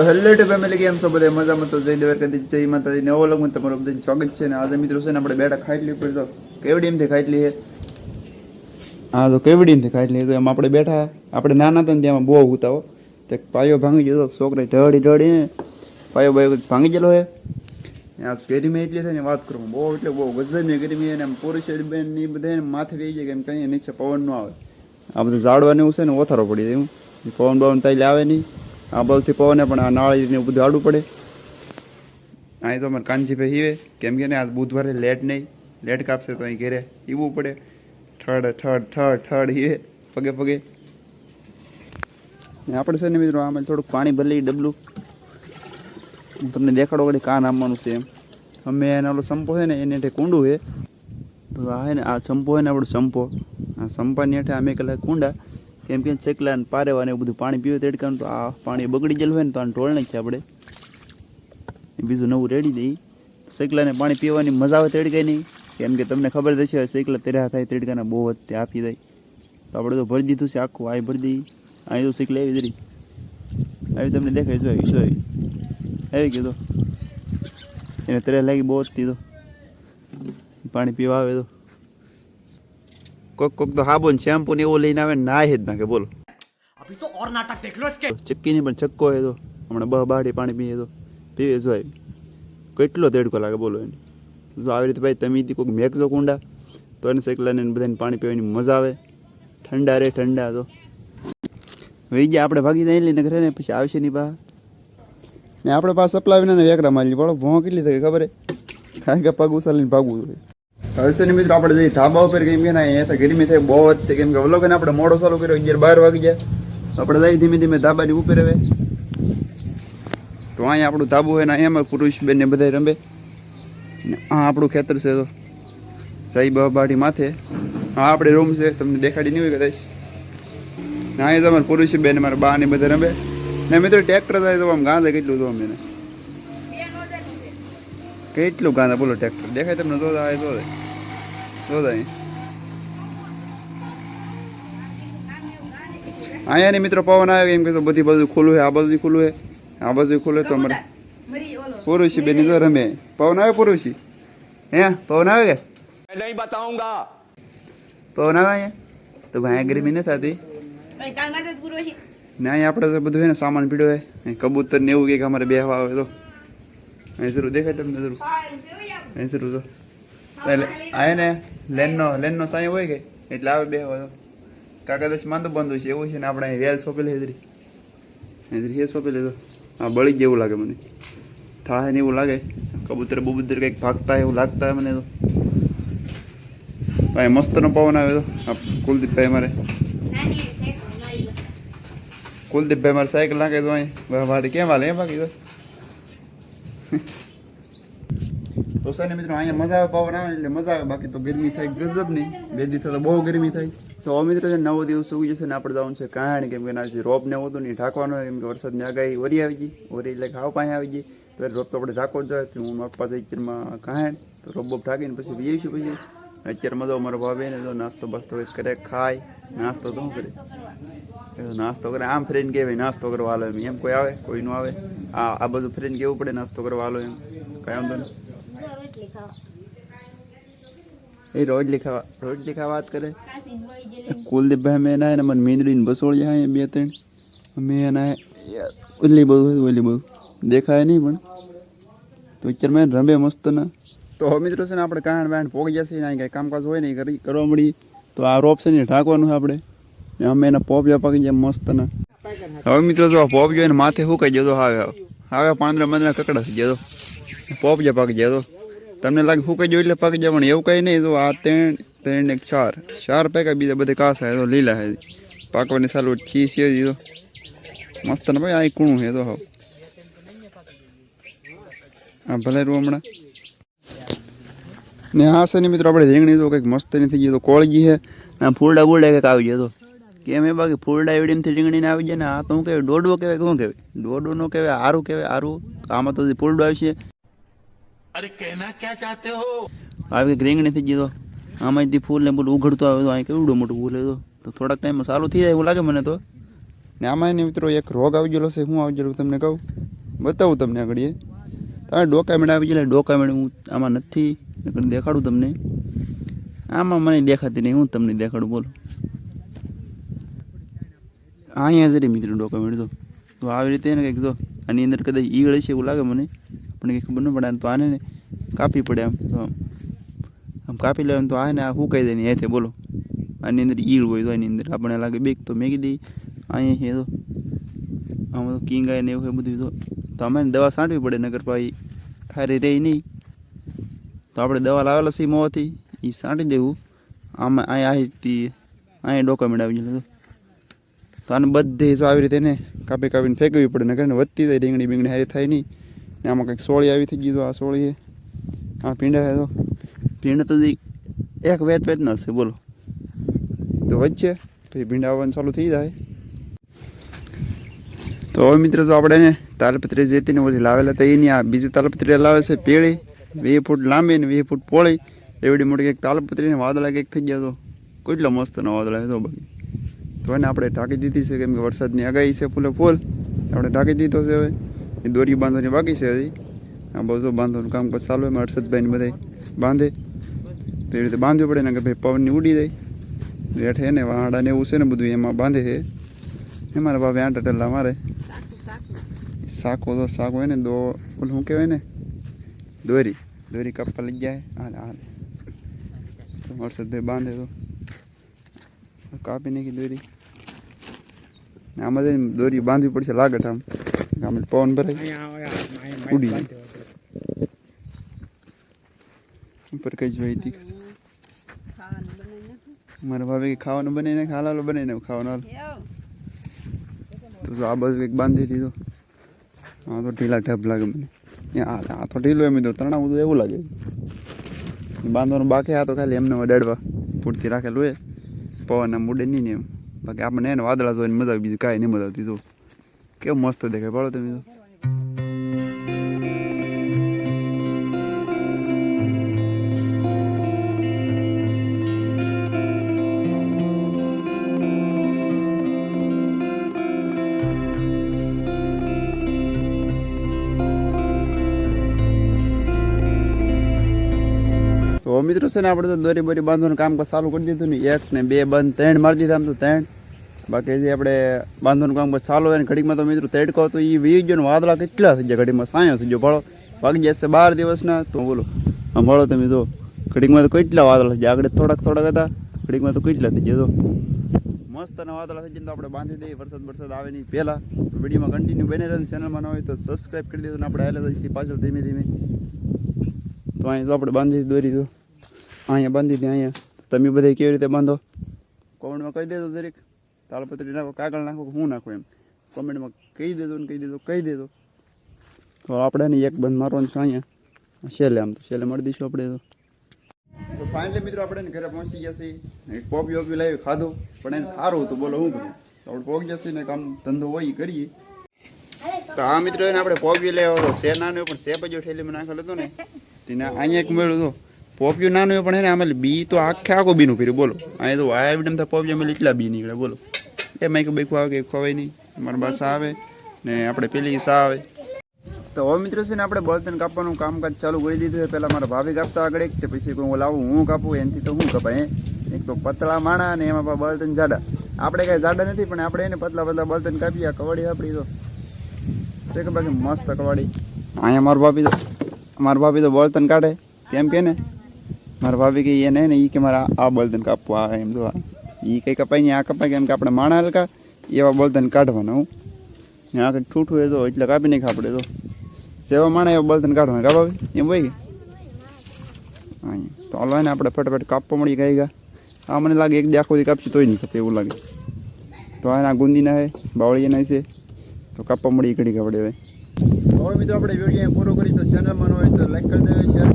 તો hello two family, કેમ છો બધા? મજામાં તો જય દેવર કદી જય માતાજી નવો લગ્ન તમારું બધાનું સ્વાગત છે. ને આજે મિત્રો છે ને આપણે બેઠા ખાટલી ઉપર, તો કેવડી એમથી ખાટલી છે? હા, તો કેવડી એમથી ખાટલી તો એમ આપણે બેઠા, આપણે નાના હતા ને ત્યાં બહુ ઉતાવો તો પાયો ભાંગી ગયો છોકરા ઢળી ઢળીને પાયો બાયો ભાંગી ગયેલો હે આ ગરમી એટલી થાય ને વાત કરું, બહુ એટલે બહુ ગજબની ગરમી અને આમ સાઈડ બેન એ બધા માથે વહી જાય કે એમ કંઈ નીચે પવન ન આવે. આ બધું ઝાડવાનું એવું છે ને, ઓથારો પડી જાય પવન બવન તાઈ આવે નહીં આ બલથી પવને પણ આ નાળીને એવું બધું આડું પડે. અહીં તો અમારે કાનજીભાઈ હીવે. કેમ કે ને આ બુધવારે લેટ નહીં. લેટ કાપશે તો અહીં ઘેરે ઈવું પડે. ઠડ ઠડ ઠડ ઠડ હીવે. પગે પગે. આપણે છે ને મિત્રો આમાં થોડુંક પાણી ભરી ડબલું. તમને દેખાડો વળી કાન આમવાનું છે એમ. અમે એના ઓલો સંપો છે ને, એને હેઠે કુંડું છે. તો આ છે ને, આ સંપો છે ને, આપણો સંપો આ સંપાની હેઠે અમે કલાક કુંડા. કેમ કે ચકલા ને પારેવા ને એવું બધું પાણી પીવે તેડકાનું તો આ પાણી બગડી ગયેલું હોય ને તો આને ટોળ નાખીએ આપણે. બીજું નવું રેડી દઈએ સૈકલાને પાણી પીવાની મજા આવે તેડકાય નહીં કેમ કે તમને ખબર જ હશે સૈકલા તેરા થાય તેડકાના બહુ વધતે આપી દઈ તો આપણે તો ભરી દીધું છે આખું આ ભરી દઈ અહીં તો સૈકલા આવી દરી આવી તમને દેખાય જોઈ જોઈ જો આવી ગયો તો. એને તેરા લાગી બહુ વધતી તો. પાણી પીવા આવે તો. કોક કોક તો સાબુન શેમ્પુ ને એવું લઈને આવે નાહી જ નાખે બોલો. અભી તો ઓર નાટક દેખ લો ઇસકે. ચક્કી ની પણ ચક્કો હે તો. હમણાં બહ બાડી પાણી પીએ તો. પીવે જોય કેટલો દેડકો લાગે બોલો એને. જો આવી રીતે ભાઈ તમે કોઈક મેકજો કુંડા તો એને સેકલાને બધાને પાણી પીવાની મજા આવે. ઠંડા રે ઠંડા તો. વહી ગયા આપણે ભાગી નહીં લઈને ઘરે ને પછી આવશે નહીં બા. ને આપણે પાસે સપલાવીને વેકરા મારી પડો ભોં કેટલી થઈ ખબર હે? કાંઈ કે પગ ઉછાલીને ભાગવું જોઈએ. છે મિત્રો આપણે જે ધાબા ઉપર કેમ કે ના તો ગરમી થાય બહુ જ છે. કેમ કે વલોકને આપણે મોડો ચાલુ કર્યો, અગિયાર બાર વાગી ગયા. આપણે જઈ ધીમે ધીમે ધાબાની ઉપર હવે. તો અહીંયા આપણું ધાબુ હોય ને એમાં પુરુષ બેન ને બધા રમે. ને આ આપણું ખેતર છે તો સાઈ બાટી માથે. હા, આપણે રૂમ છે. તમને દેખાડી નહીં હોય કદાચ. ને અહીંયા તમારે પુરુષ બેન મારા બા ને બધા રમે. ને મિત્રો ટ્રેક્ટર જાય તો આમ ગાંધે કેટલું તો અમે કેટલું ગાંધા? બોલો ટ્રેક્ટર દેખાય તમને જોતા આવે જોતા અહીંયા ને મિત્રો પવન આવ્યો એમ કે તો બધી બાજુ ખુલ્લું છે આ બાજુ ખુલ્લું છે આ બાજુ ખુલ્લું તો અમારે પુરુષી બેની તો રમે. પવન આવ્યો પુરુષી? હે પવન આવ્યો કે? નહીં બતાઉંગા. પવન આવ્યો અહીંયા? તો ભાઈ ગરમી નથી થતી? ના અહીંયા આપણે તો બધું છે ને સામાન પીડ્યો હોય કબૂતર ને એવું કે અમારે બેહવા આવે તો. અહીં જરૂર દેખાય તમને જરૂર? અહીં જરૂર તો. એટલે આ ને લેનનો લેનનો સાંઈ હોય કે? એટલે આવે બેહવા તો કાકા દસ માંદો બંધ હોય છે, એવું છે ને આપણે વેલ સોંપેલી હેદરી. હેદરી હે સોંપેલી તો. હા, બળી જ જેવું લાગે મને. થાય ને એવું લાગે. કબૂતર બબૂતર કંઈક ભાગતા એવું લાગતા હોય મને તો. અહીં મસ્તનો પવન આવે તો. કુલદીપભાઈ મારે કુલદીપભાઈ મારે સાયકલ નાખે તો અહીં. વાડી કેમ હાલે એમ બાકી તો? તો મિત્રો અહીંયા મજા આવે, પવન આવે એટલે મજા આવે. બાકી તો ગરમી થાય, ગજબ નહીં. બે દિવસ તો બહુ ગરમી થાય. તો મિત્રો છે નવો દિવસ ઉગી જશે ને આપણે જવાનું છે કાંઈ કેમ કે ના જે રોપ ને હતું નહીં ઢાંકવાનું કેમ કે વરસાદની આગાહી વરી આવી ગઈ. વરી એટલે ખાવ પાસે આવી ગઈ. તો રોપ તો આપણે ઢાંકો જ જોઈએ. તો હું મારા પાસે અત્યારમાં કાંઈ તો રોપ બોપ ઢાંકીને પછી જઈશું પછી. અત્યારે મજો અમારો ભાવે ને તો નાસ્તો બાસ્તો કરે, ખાય. નાસ્તો તો શું કરે? તો નાસ્તો કરે. આમ ફ્રેન્ડ કહેવાય, નાસ્તો કરવા હાલો એમ. એમ કોઈ આવે? કોઈ નું આવે? આ આ બધું ફ્રેન્ડ કેવું પડે, નાસ્તો કરવા હાલો એમ. કઈ વાંધો નહીં. એ રોટલી ખાવા રોટલી ખાવા વાત કરે? કુલદીપભાઈ મેં એના મને મીંદડીને બસોળી જાય બે ત્રણ. મેં એના ઓલી બધું ઓલી બધું. દેખાય નહીં પણ. તો અત્યારે મેં રમે મસ્ત ને. તો મિત્રો છે ને આપણે કાંડ બાંડ પોગી જશે ને કાંઈ કામકાજ હોય નહીં કરી કરવા મળી. તો આ રોપ છે ને ઢાંકવાનું છે આપણે. ને અમે એના પોપ જ્યાં પાકી જાય મસ્ત ને. હવે મિત્રો જો પોપ જોઈને માથે હુકાઈ જતો હવે. હવે પાંદરા મંદરા કકડા થઈ જતો. પોપ જ્યાં પાકી જાય તો તમને લાગે હુકાઈ ગયો એટલે પાકી જાય એવું કંઈ નહીં. તો આ ત્રણ ત્રણ એક ચાર. ચાર પાકા બીજા બધે કાસા તો લીલા હે. પાકવાની સાલું ખીસ છે દીધો મસ્ત ને ભાઈ, આ કૂણું હે તો હા હા ભલે રૂ હમણાં. ને હા છે મિત્રો, આપણે રીંગણી તો કંઈક મસ્ત નથી ગઈ, તો કોળગી છે ને ફૂલડા બુલડા કંઈક આવી જાય તો. કેમ એ બાકી ફૂલડા એવડીમથી રીંગણીને આવી જાય ને, આ તો હું કહેવાય દોડવો કહેવાય શું કહેવાય? દોડવો નો કહેવાય આરું કહેવાય આરું આમાં તો ફૂલડું આવશે અરે કહેના ક્યાં ચાહતે હો? આવી ગ્રેંગ નથી જીતો આમાંથી ફૂલ ને બોલું ઉઘડતો આવે તો અહીં કેવડું મોટું ફૂલ હતો તો. થોડાક ટાઈમ સારું થઈ જાય એવું લાગે મને તો. ને આમાં એને મિત્રો એક રોગ આવી ગયેલો છે. હું આવી ગયેલો તમને કહું. બતાવું તમને આગળ તમે ડોક્યુમેન્ટ આવી ગયેલા. ડોકામેડ હું આમાં નથી. દેખાડું તમને. આમાં મને દેખાતી નહીં. હું તમને દેખાડું, બોલો. અહીંયા જરી મિત્રો ડોકામેડ તો. તો આવી રીતે એને કંઈક જો આની અંદર કદાચ ઈગળ છે એવું લાગે મને. પણ કંઈ ખબર ન પડે તો આને કાપી પડે આમ તો આમ કાપી લેવાનું તો આને આ હુકાઈ જાય ને એથી બોલો. આની અંદર ઈળ હોય તો એની અંદર. આપણે લાગે બેક તો મેં કીધી અહીંયા છે તો. આમાં તો કિંગ આય ને એવું બધું તો. તો અમે દવા છાંટવી પડે નગર ભાઈ હારી રહી નહીં. તો આપણે દવા લાવેલા છે મોંથી. એ છાંટી દેવું. આમાં અહીંયા આવી અહીંયા ડોક્યુમેન્ટ આવી જાય તો. આને બધી તો આવી રીતે ને કાપી કાપીને ફેંકવી પડે નગર ને વધતી જાય રીંગણી બીંગણી, હારી થાય નહીં. ને આમાં કંઈક સોળી આવી થઈ ગઈ તો આ સોળી આ પીંડા છે તો. પીંડા તો એક વેત વેત ના છે, બોલો. તો વચ્ચે, પછી ભીંડા આવવાનું ચાલુ થઈ જાય. તો હવે મિત્રો જો આપણે ને તાલપત્રી જે હતી લાવેલા હતા, એની આ બીજી તાલપત્રી લાવે છે પેળી વીસ ફૂટ લાંબી ને વીસ ફૂટ પોળી. એવડી મોટી કંઈક તાલપત્રી ને વાદળા કંઈક થઈ ગયા તો કેટલો મસ્ત નો વાદળા તો બાકી તો એને આપણે ઢાંકી દીધી છે, કેમ કે વરસાદની આગાહી છે ફૂલે ફૂલ. આપણે ઢાંકી દીધો છે હવે. એ દોરી બાંધવાની બાકી છે હજી. આ બધું બાંધવાનું કામ ચાલુ એમાં હર્ષદભાઈને બધા બાંધે. તો એ રીતે બાંધવું પડે ને કે ભાઈ પવનની ઉડી જાય. બેઠે ને વાહડા ને એવું છે ને બધું, એમાં બાંધે છે. એ મારા બાપે આઠ ટલ્લા મારે. સાકો તો સાકો હોય ને, દો, ઓલું શું કહેવાય ને? દોરી. દોરી કપ્પા લઈ જાય. હાલે હાલે હર્ષદભાઈ બાંધે તો. કાપી નાખી દોરી. આમાં જઈને દોરી બાંધવી પડશે લાગટ આમ. આમ પવન ભરાય ઉડી ઉપર કઈ જોઈ હતી મારા ભાભી કે ખાવાનું બનાવીને ખાલાલો બનાવીને ખાવાનું હાલ તો આ બાજુ એક બાંધી દીધો આ તો ઢીલા ઢબ લાગે મને આ આ તો ઢીલો એમ તો તણા બધું એવું લાગે બાંધવાનું બાકી આ તો ખાલી એમને અડાડવા પૂરતી રાખેલું એ પવન આમ ઉડે નહીં ને એમ બાકી આપણને એને વાદળા જોઈને મજા આવે બીજી કાંઈ નહીં મજા આવતી જો કેવું મસ્ત દેખાય પાડો તમે તો મિત્રો, છે ને, આપણે તો દોરી બોરી બાંધવાનું કામ ચાલુ કરી દીધું ને, એક ને બે બંધ, ત્રણ મારી દીધા આમ તો ત્રણ. બાકી જે આપણે બાંધવાનું કામ ચાલુ હોય ને ઘડીકમાં તો મિત્રો તડકો તો એ ગયો ને વાદળા કેટલા થઈ ગયા ઘડીમાં સાયો થઈ ગયો. ભાળો, વાગી જશે બાર દિવસના, તો બોલો આમ ભાળો તમે જો, ઘડીકમાં તો કેટલા વાદળા થઈ ગયા, આગળ થોડાક થોડાક હતા, ઘડીકમાં તો કેટલા થઈ ગયા મસ્ત અને વાદળા થઈ જાય તો આપણે બાંધી દઈએ, વરસાદ વરસાદ આવે નહીં પહેલાં. વિડીયોમાં કન્ટિન્યુ બને રહે ચેનલમાં ન હોય તો સબસ્ક્રાઈબ કરી દેજો ને આપણે હાલે જઈશું પાછળ ધીમે ધીમે. તો અહીંયા તો આપણે બાંધી દોરી દો અહીંયા બાંધી દે, અહીંયા. તમે બધા કેવી રીતે બાંધો? કોમેન્ટમાં કહી દેજો જરીક. તાલપત્રી નાખો, કાગળ નાખો હું નાખું એમ. કોમેન્ટમાં કહી દેજો ને કહી દેજો કહી દેજો. તો આપણે ને એક બંધ મારવાનું છે અહીંયા. છેલ્લે આમ તો, છેલ્લે મળી દઈશું આપણે તો. ફાઇનલી મિત્રો આપણે ઘરે પહોંચી ગયા છીએ. પોપી ઓપી લાવી ખાધું, પણ એને સારું હતું, બોલો શું કરું? આપણે પહોંચી જશે ને કામ ધંધો હોય કરીએ. તો આ મિત્રો એને આપણે પોપી લેવા હતો શેર નાનું પણ શેપ પજો ઠેલીમાં નાખેલો હતો ને. તેને અહીંયા એક મળ્યું હતું. પોપિયું નાનું પણ એને આમાં બી તો આખે આખો બીનું ફર્યું, બોલો. અહીંયા તો વાયા બીડમ તો પોપિયું અમે એટલા બી નીકળે બોલો. એ મેં કે બેકું આવે કે ખવાય નહીં? મારા બાસા આવે ને આપણે પેલી સા આવે. તો હવે મિત્રો છે ને આપણે બળતણ કાપવાનું કામકાજ ચાલુ કરી દીધું છે. પહેલાં મારા ભાભી કાપતા આગળ એક કે પછી કોઈ લાવું, હું કાપું, એનાથી તો હું કપાય એક તો પતળા માણા ને એમાં પણ બળતણ જાડા. આપણે કાંઈ જાડા નથી, પણ આપણે એને પતલા પતલા બળતણ કાપીએ. આ કવાડી આપણી તો. છે કે બાકી મસ્ત કવાડી. અહીંયા મારા ભાભી તો, મારા ભાભી તો બળતણ કાઢે. કેમ કે ને? મારા ભાભી કે એને ને એ કે મારા આ બળતણ કાપવું આ એમ તો એ કંઈ કપાય નહીં આ કપાય કેમ કે આપણે માણા હલકા, એવા બળતણ કાઢવાના હું. ને આ કંઈ ઠૂઠું એ તો એટલે કાપી નાખ આપણે તો. સેવા માણા એવા બળતણ કાઢવાના, કા ભાભી એમ કે? અહીંયા તો હલો ને આપણે ફટાફટ કાપવા મળી ગઈ ગયા આ મને લાગે એક દાખો આખો દી કાપશું તોય નહીં કપે એવું લાગે. તો આના ગુંદીના હે બાવળીના છે. તો કાપવા મળી ઘડી કાપડે હવે. હવે મિત્રો આપણે વીડિયો પૂરો કરી, તો ચેનલમાં હોય તો લાઈક કરી દેવાય શેર